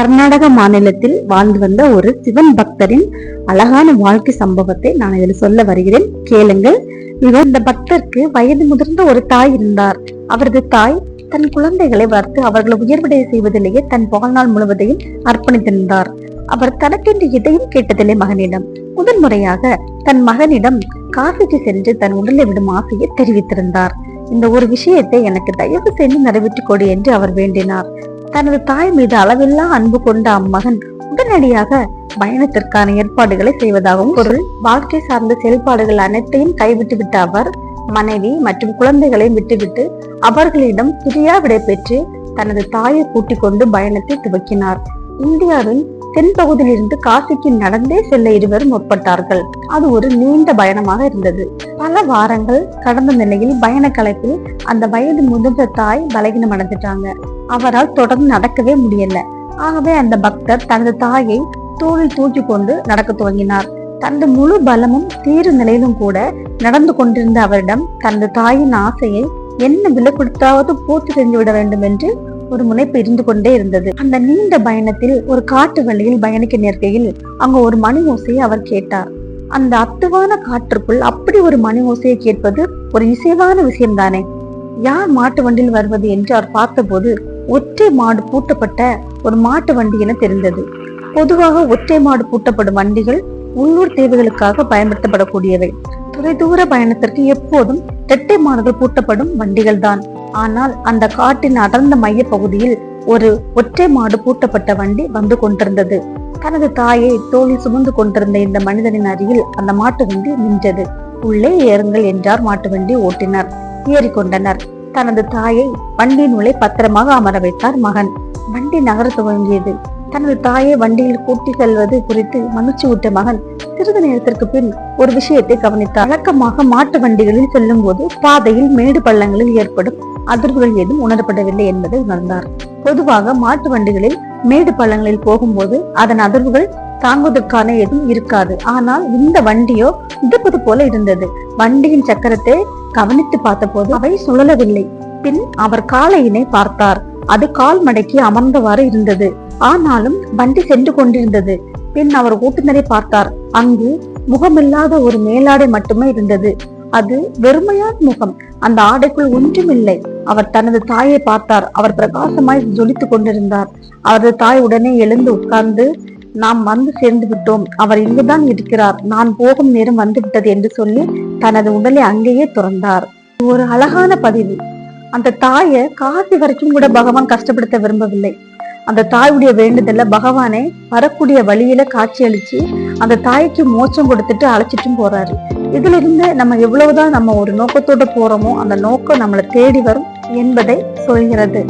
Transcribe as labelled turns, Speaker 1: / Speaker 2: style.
Speaker 1: கர்நாடக மாநிலத்தில் வாழ்ந்து வந்த ஒரு சிவன் பக்தரின் அழகான வாழ்க்கை சம்பவத்தை நான் இதில் சொல்ல வருகிறேன். கேளுங்கள். இவர் இந்த பக்தருக்கு வயது முதிர்ந்த ஒரு தாய் இருந்தார். அவரது தாய் தன் குழந்தைகளை வளர்த்து அவர்களை உயர்வடைய செய்வதிலேயே தன் வாழ்நாள் முழுவதையும் அர்ப்பணித்திருந்தார். அவர் தனக்கென்று எதையும் கேட்டதில்லை மகனிடம். முதல் முறையாக தன் மகனிடம் காசிக்கு சென்று தன் உடலை விடும் ஆசையை தெரிவித்திருந்தார். இந்த ஒரு விஷயத்தை எனக்கு தயவு செய்து நிறைவேற்றிக் கொடு என்று அவர் வேண்டினார். தனது தாய் மீது அளவில்லா அன்பு கொண்ட அம்மகன் உடனடியாக பயணத்திற்கான ஏற்பாடுகளை செய்வதாகவும் பொருள். வாழ்க்கை சார்ந்த செயல்பாடுகள் அனைத்தையும் கைவிட்டு விட்ட அவர் மனைவி மற்றும் குழந்தைகளையும் விட்டுவிட்டு அவர்களிடம் பிரியா விடை பெற்று தனது தாயை கூட்டிக் கொண்டு பயணத்தை துவக்கினார். இந்தியாவின் தென்பகுதியிலிருந்து காசிக்கு நடந்தே செல்ல இருவரும் முற்பட்டார்கள். அது ஒரு நீண்ட பயணமாக இருந்தது. பல வாரங்கள் கடந்த நிலையில் பயண கலைப்பில் அந்த வயது முதிர்ந்த தாய் பலகீனம் அடைஞ்சிட்டாங்க. அவரால் தொடர்ந்து நடக்கவே முடியல. ஆகவே அந்த பக்தர் தனது தாயை தோளில் தூக்கி கொண்டு நடக்க துவங்கினார். தனது முழு பலமும் தீரு நிலையிலும் கூட நடந்து கொண்டிருந்த அவரிடம் தனது தாயின் ஆசையை என்ன விலை கொடுத்தாவது பூர்த்தி செஞ்சுவிட வேண்டும் என்று ஒரு முனைப்பு இருந்து கொண்டே இருந்தது. அந்த நீண்ட பயணத்தில் ஒரு காட்டு வழியில் பயணிக்க நேர்க்கையில் அங்க ஒரு மணி ஓசையை அவர் கேட்டார். அந்த அத்துவான காற்றுக்குள் அப்படி ஒரு மணி ஓசையை கேட்பது ஒரு இசைவான விஷயம்தானே. யார் மாட்டு வண்டியில் வருவது என்று அவர் பார்த்தபோது ஒற்றை மாடு பூட்டப்பட்ட ஒரு மாட்டு வண்டி என தெரிந்தது. பொதுவாக ஒற்றை மாடு பூட்டப்படும் வண்டிகள் உள்ளூர் தேவைகளுக்காக பயன்படுத்தப்படக்கூடியவை. தொலைதூர பயணத்திற்கு எப்போதும் இரட்டை மாடுகள் பூட்டப்படும் வண்டிகள் தான் ஆனால் அந்த காட்டின் அடர்ந்த மைய பகுதியில் ஒரு ஒற்றை மாடு பூட்டப்பட்ட வண்டி வந்து கொண்டிருந்தது. தனது தாயை தோழி சுமந்து கொண்டிருந்த இந்த மனிதனின் அருகில் அந்த மாட்டு வண்டி நின்றது. உள்ளே ஏறுங்கள் என்றார் மாட்டு வண்டி ஓட்டினர். ஏறிக்கொண்டனர். தனது தாயை வண்டியின் உள்ளே பத்திரமாக அமர வைத்தார் மகன். வண்டி நகர துவங்கியது. தனது தாயை வண்டியில் கூட்டி செல்வது குறித்து மனுச்சு விட்ட மகன் சிறிது நேரத்திற்கு பின் ஒரு விஷயத்தை கவனித்தார். வழக்கமாக மாட்டு வண்டிகளில் செல்லும் போது பாதையில் மேடு பள்ளங்களில் ஏற்படும் அதிர்வுகள் ஏதும் உணரப்படவில்லை என்பதை உணர்ந்தார். பொதுவாக மாட்டு வண்டிகளில் மேடு பள்ளங்களில் போகும்போது அதன் அதிர்வுகள் தாங்குவதற்கான எதுவும் இருக்காது. ஆனால் இந்த வண்டியோ மிதப்பது போல இருந்தது. வண்டியின் சக்கரத்தை கவனித்து பார்த்தபோது அவை சுழலவில்லை. பின் அவர் காலையினை பார்த்தார். அது கால் மடக்கி அமர்ந்தவாறு இருந்தது. ஆனாலும் வண்டி சென்று கொண்டிருந்தது. பின் அவர் ஓட்டுநரை பார்த்தார். அங்கு முகமில்லாத ஒரு மேலாடை மட்டுமே இருந்தது. அது வெறுமையான முகம். அந்த ஆடைக்குள் ஒன்றுமில்லை. அவர் தனது தாயை பார்த்தார். அவர் பிரகாசமாய் ஜொலித்துக் கொண்டிருந்தார். அவரது தாய் உடனே எழுந்து உட்கார்ந்து நாம் வந்து சேர்ந்து விட்டோம். அவர் இங்குதான் இருக்கிறார். நான் போகும் நேரம் வந்து விட்டது என்று சொல்லி தனது உடலை அங்கேயே துறந்தார். ஒரு அழகான பதிவு. அந்த தாயை காசி வரைக்கும் கூட பகவான் கஷ்டப்படுத்த விரும்பவில்லை. அந்த தாயுடைய வேண்டுதல்ல பகவானே வரக்கூடிய வழியில காட்சி அளிச்சு அந்த தாய்க்கு மோச்சம் கொடுத்துட்டு அழைச்சிட்டும் போறாரு. இதுல இருந்து நம்ம எவ்வளவுதான் நம்ம ஒரு நோக்கத்தோட போறோமோ அந்த நோக்கம் நம்மளை தேடி வரும் என்பதை சொல்கிறது.